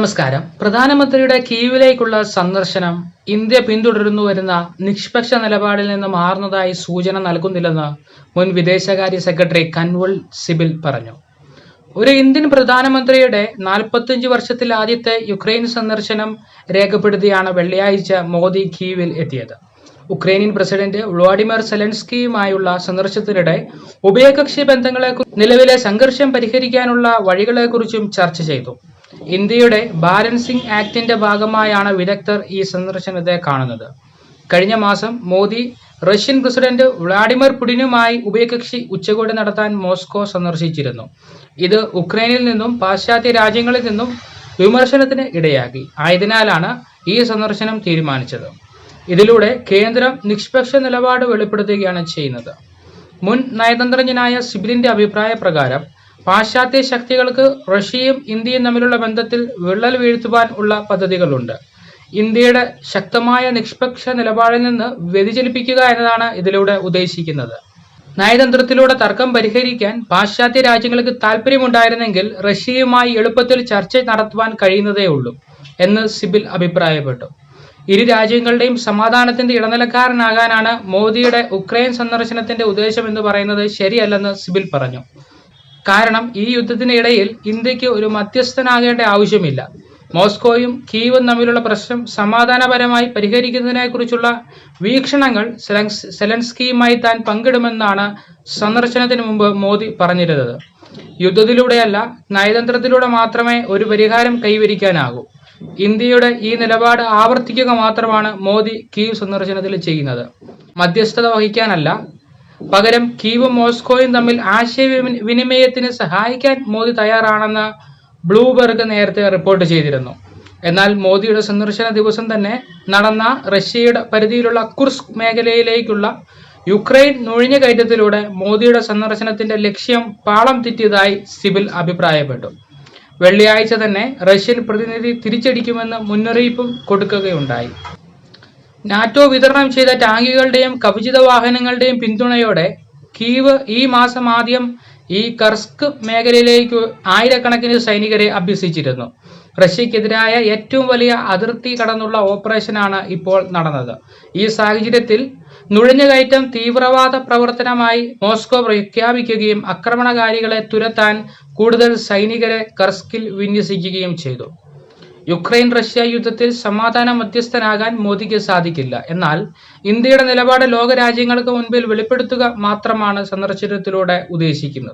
നമസ്കാരം. പ്രധാനമന്ത്രിയുടെ കീവിലേക്കുള്ള സന്ദർശനം ഇന്ത്യ പിന്തുടരുന്നു വരുന്ന നിഷ്പക്ഷ നിലപാടിൽ നിന്ന് മാറുന്നതായി സൂചന നൽകുന്നില്ലെന്ന് മുൻ വിദേശകാര്യ സെക്രട്ടറി കൻവൽ സിബിൽ പറഞ്ഞു. ഒരു ഇന്ത്യൻ പ്രധാനമന്ത്രിയുടെ നാൽപ്പത്തിയഞ്ച് വർഷത്തിൽ ആദ്യത്തെ യുക്രൈൻ സന്ദർശനം രേഖപ്പെടുത്തിയാണ് വെള്ളിയാഴ്ച മോദി കീവിൽ എത്തിയത്. ഉക്രൈനിയൻ പ്രസിഡന്റ് വ്ളാഡിമിർ സെലൻസ്കിയുമായുള്ള സന്ദർശനത്തിനിടെ ഉഭയകക്ഷി ബന്ധങ്ങളെ നിലവിലെ സംഘർഷം പരിഹരിക്കാനുള്ള വഴികളെക്കുറിച്ചും ചർച്ച ചെയ്തു. ഇന്ത്യയുടെ ബാലൻസിംഗ് ആക്ടിന്റെ ഭാഗമായാണ് വിദഗ്ധർ ഈ സന്ദർശനത്തെ കാണുന്നത്. കഴിഞ്ഞ മാസം മോദി റഷ്യൻ പ്രസിഡന്റ് വ്ളാഡിമിർ പുടിനുമായി ഉഭയകക്ഷി ഉച്ചകോടി നടത്താൻ മോസ്കോ സന്ദർശിച്ചിരുന്നു. ഇത് ഉക്രൈനിൽ നിന്നും പാശ്ചാത്യ രാജ്യങ്ങളിൽ നിന്നും വിമർശനത്തിന് ഇടയാക്കി. ആയതിനാലാണ് ഈ സന്ദർശനം തീരുമാനിച്ചത്. ഇതിലൂടെ കേന്ദ്രം നിഷ്പക്ഷ നിലപാട് വെളിപ്പെടുത്തുകയാണ് ചെയ്യുന്നത്. മുൻ നയതന്ത്രജ്ഞനായ സിബിലിന്റെ അഭിപ്രായ പ്രകാരം പാശ്ചാത്യ ശക്തികൾക്ക് റഷ്യയും ഇന്ത്യയും തമ്മിലുള്ള ബന്ധത്തിൽ വിള്ളൽ വീഴ്ത്തുവാൻ ഉള്ള പദ്ധതികളുണ്ട്. ഇന്ത്യയുടെ ശക്തമായ നിഷ്പക്ഷ നിലപാടിൽ നിന്ന് വ്യതിചലിപ്പിക്കുക എന്നതാണ് ഇതിലൂടെ ഉദ്ദേശിക്കുന്നത്. നയതന്ത്രത്തിലൂടെ തർക്കം പരിഹരിക്കാൻ പാശ്ചാത്യ രാജ്യങ്ങൾക്ക് താല്പര്യമുണ്ടായിരുന്നെങ്കിൽ റഷ്യയുമായി എളുപ്പത്തിൽ ചർച്ച നടത്തുവാൻ കഴിയുന്നതേ ഉള്ളൂ എന്ന് സിബിൽ അഭിപ്രായപ്പെട്ടു. ഇരു രാജ്യങ്ങളുടെയും സമാധാനത്തിന്റെ ഇടനിലക്കാരനാകാനാണ് മോദിയുടെ ഉക്രൈൻ സന്ദർശനത്തിന്റെ ഉദ്ദേശം എന്ന് പറയുന്നത് ശരിയല്ലെന്ന് സിബിൽ പറഞ്ഞു. കാരണം ഈ യുദ്ധത്തിനിടയിൽ ഇന്ത്യയ്ക്ക് ഒരു മധ്യസ്ഥനാകേണ്ട ആവശ്യമില്ല. മോസ്കോയും കീവും തമ്മിലുള്ള പ്രശ്നം സമാധാനപരമായി പരിഹരിക്കുന്നതിനെക്കുറിച്ചുള്ള വീക്ഷണങ്ങൾ സെലൻസ്കിയുമായി താൻ പങ്കിടുമെന്നാണ് സന്ദർശനത്തിന് മുമ്പ് മോദി പറഞ്ഞിരുന്നത്. യുദ്ധത്തിലൂടെയല്ല നയതന്ത്രത്തിലൂടെ മാത്രമേ ഒരു പരിഹാരം കൈവരിക്കാനാകൂ. ഇന്ത്യയുടെ ഈ നിലപാട് ആവർത്തിക്കുക മാത്രമാണ് മോദി കീവ് സന്ദർശനത്തിൽ ചെയ്യുന്നത്. മധ്യസ്ഥത വഹിക്കാനല്ല പകരം കീവും മോസ്കോയും തമ്മിൽ ആശയവിനിമയത്തിന് സഹായിക്കാൻ മോദി തയ്യാറാണെന്ന് ബ്ലൂബെർഗ് നേരത്തെ റിപ്പോർട്ട് ചെയ്തിരുന്നു. എന്നാൽ മോദിയുടെ സന്ദർശന ദിവസം തന്നെ നടന്ന റഷ്യയുടെ പരിധിയിലുള്ള കുർസ്ക് മേഖലയിലേക്കുള്ള യുക്രൈൻ നുഴഞ്ഞുകയറ്റത്തിലൂടെ മോദിയുടെ സന്ദർശനത്തിന്റെ ലക്ഷ്യം പാളം തെറ്റിയതായി സിബിൽ അഭിപ്രായപ്പെട്ടു. വെള്ളിയാഴ്ച തന്നെ റഷ്യൻ പ്രതിനിധി തിരിച്ചടിക്കുമെന്ന് മുന്നറിയിപ്പും കൊടുക്കുകയുണ്ടായി. നാറ്റോ വിതരണം ചെയ്ത ടാങ്കുകളുടെയും കവചിത വാഹനങ്ങളുടെയും പിന്തുണയോടെ കീവ് ഈ മാസം ആദ്യം ഈ കർസ്ക് മേഖലയിലേക്ക് ആയിരക്കണക്കിന് സൈനികരെ അഭ്യസിച്ചിരുന്നു. റഷ്യക്കെതിരായ ഏറ്റവും വലിയ അതിർത്തി കടന്നുള്ള ഓപ്പറേഷനാണ് ഇപ്പോൾ നടന്നത്. ഈ സാഹചര്യത്തിൽ നുഴഞ്ഞുകയറ്റം തീവ്രവാദ പ്രവർത്തനമായി മോസ്കോ പ്രഖ്യാപിക്കുകയും ആക്രമണകാരികളെ തുരത്താൻ കൂടുതൽ സൈനികരെ കർസ്കിൽ വിന്യസിക്കുകയും ചെയ്തു. യുക്രൈൻ റഷ്യ യുദ്ധത്തിൽ സമാധാന മധ്യസ്ഥനാകാൻ മോദിക്ക് സാധിക്കില്ല. എന്നാൽ ഇന്ത്യയുടെ നിലപാട് ലോകരാജ്യങ്ങൾക്ക് മുൻപിൽ വെളിപ്പെടുത്തുക മാത്രമാണ് സന്ദർശനത്തിലൂടെ ഉദ്ദേശിക്കുന്നത്.